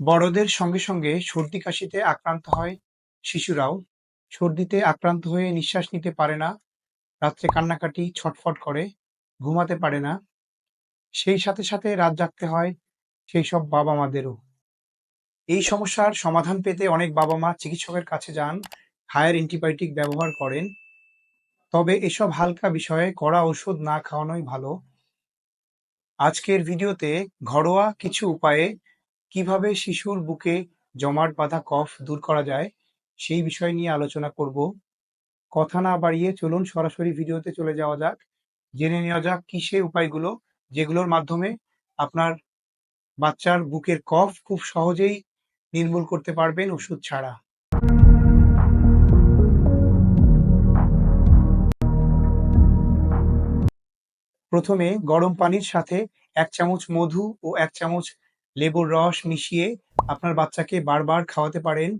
বড়দের সঙ্গে সঙ্গে সর্দি কাশিতে আক্রান্ত হয় শিশুরাও। সর্দিতে আক্রান্ত হয়ে নিঃশ্বাস নিতে পারে না, রাত্রে কান্নাকাটি ছটফট করে, ঘুমাতে পারে না। সেই সাথে সাথে রাত জাগতে হয় সেই সব বাবা মাদেরও এই সমস্যার সমাধান পেতে অনেক বাবা মা চিকিৎসকের কাছে যান, হায়ার অ্যান্টিবায়োটিক ব্যবহার করেন। তবে এসব হালকা বিষয়ে কড়া ওষুধ না খাওয়ানোই ভালো। আজকের ভিডিওতে ঘরোয়া কিছু উপায়ে কীভাবে শিশুর বুকে জমাট বাঁধা কফ দূর করা যায়, সেই বিষয় নিয়ে আলোচনা করব। কথা না বাড়িয়ে চলুন সরাসরি ভিডিওতে চলে যাওয়া যাক। জেনে নেওয়া যাক কি সেই উপায়গুলো যেগুলোর মাধ্যমে আপনার বাচ্চার বুকের কফ খুব সহজেই নির্মূল করতে পারবেন ওষুধ ছাড়া। প্রথমে গরম পানির সাথে এক চামচ মধু ও এক চামচ লেবুর রস মিশিয়ে আপনার বাচ্চাকে বারবার খাওয়াতে পারেন,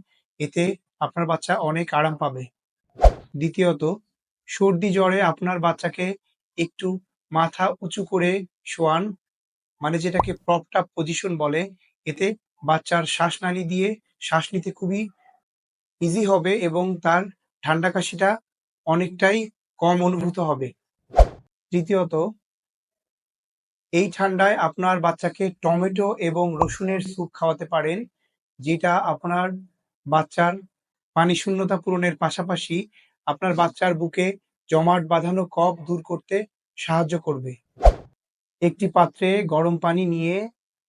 এতে আপনার বাচ্চা অনেক আরাম পাবে। দ্বিতীয়ত, সর্দি জ্বরে আপনার বাচ্চাকে একটু মাথা উঁচু করে শোয়ান মানে যেটাকে প্রপটাপ পজিশন বলে, এতে বাচ্চার শ্বাসনালী দিয়ে শ্বাস নিতে খুবই ইজি হবে এবং তার ঠান্ডা কাশিটা অনেকটাই কম অনুভূত হবে। তৃতীয়ত এই ঠান্ডায় আপনার বাচ্চাকে টমেটো এবং রসুনের স্যুপ খাওয়াতে পারেন, যেটা আপনার বাচ্চার পানি শূন্যতা পূরণের পাশাপাশি আপনার বাচ্চার বুকে জমাট বাঁধানো কফ দূর করতে সাহায্য করবে। একটি পাত্রে গরম পানি নিয়ে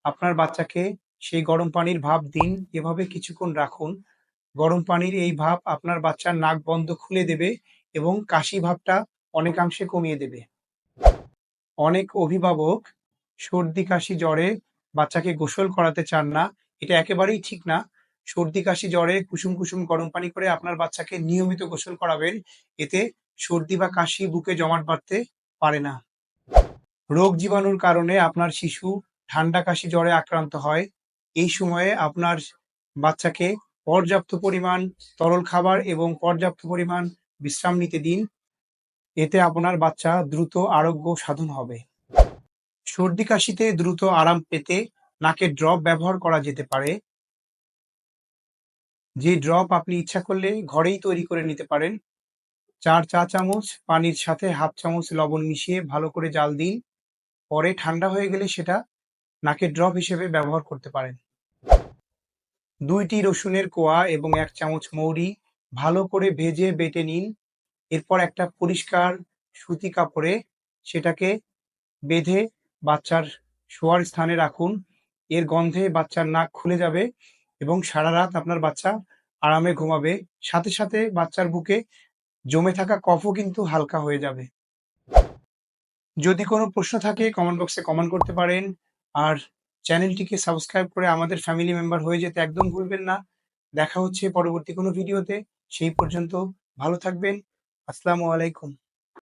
আপনার বাচ্চাকে সেই গরম পানির ভাপ দিন। এভাবে কিছুক্ষণ রাখুন। গরম পানির এই ভাপ আপনার বাচ্চার নাক বন্ধ খুলে দেবে এবং কাশি ভাবটা অনেকাংশে কমিয়ে দেবে। অনেক অভিভাবক সর্দি, কাশি, জ্বরে বাচ্চাকে গোসল করাতে চান না। এটা একেবারেই ঠিক না। সর্দি, কাশি, জ্বরে কুসুম কুসুম, গরম পানি করে আপনার বাচ্চাকে নিয়মিত গোসল করাবেন। এতে সর্দি বা কাশি বুকে জমাট বাঁধতে পারে না। রোগ জীবাণুর কারণে আপনার শিশু ঠান্ডা, কাশি, জ্বরে আক্রান্ত হয়। এই সময়ে আপনার বাচ্চাকে পর্যাপ্ত পরিমাণ তরল খাবার এবং পর্যাপ্ত পরিমাণ বিশ্রাম নিতে দিন। এতে আপনার বাচ্চা দ্রুত আরোগ্য সাধন হবে। সর্দি কাশিতে দ্রুত আরাম পেতে নাকের ড্রপ ব্যবহার করা যেতে পারে। যে ড্রপ আপনি ইচ্ছা করলে ঘরেই তৈরি করে নিতে পারেন। চার চা চামচ পানির সাথে হাফ চামচ লবণ মিশিয়ে ভালো করে জাল দিন। পরে ঠান্ডা হয়ে গেলে সেটা নাকের ড্রপ হিসেবে ব্যবহার করতে পারেন। দুইটি রসুনের কোয়া এবং এক চামচ মৌরি ভালো করে ভেজে বেটে নিন। এরপর একটা পরিষ্কার সুতি কাপড়ে সেটাকে বেঁধে বাচ্চার শোয়ার স্থানে রাখুন। এর গন্ধে বাচ্চার নাক খুলে যাবে এবং সারা রাত আপনার বাচ্চা আরামে ঘুমাবে। সাথে সাথে বাচ্চার বুকে জমে থাকা কফও কিন্তু হালকা হয়ে যাবে। যদি কোনো প্রশ্ন থাকে কমেন্ট বক্সে কমেন্ট করতে পারেন। আর চ্যানেলটিকে সাবস্ক্রাইব করে আমাদের ফ্যামিলি মেম্বার হয়ে যেতে একদম ভুলবেন না। দেখা হচ্ছে পরবর্তী কোনো ভিডিওতে সেই পর্যন্ত ভালো থাকবেন। আসসালামু আলাইকুম।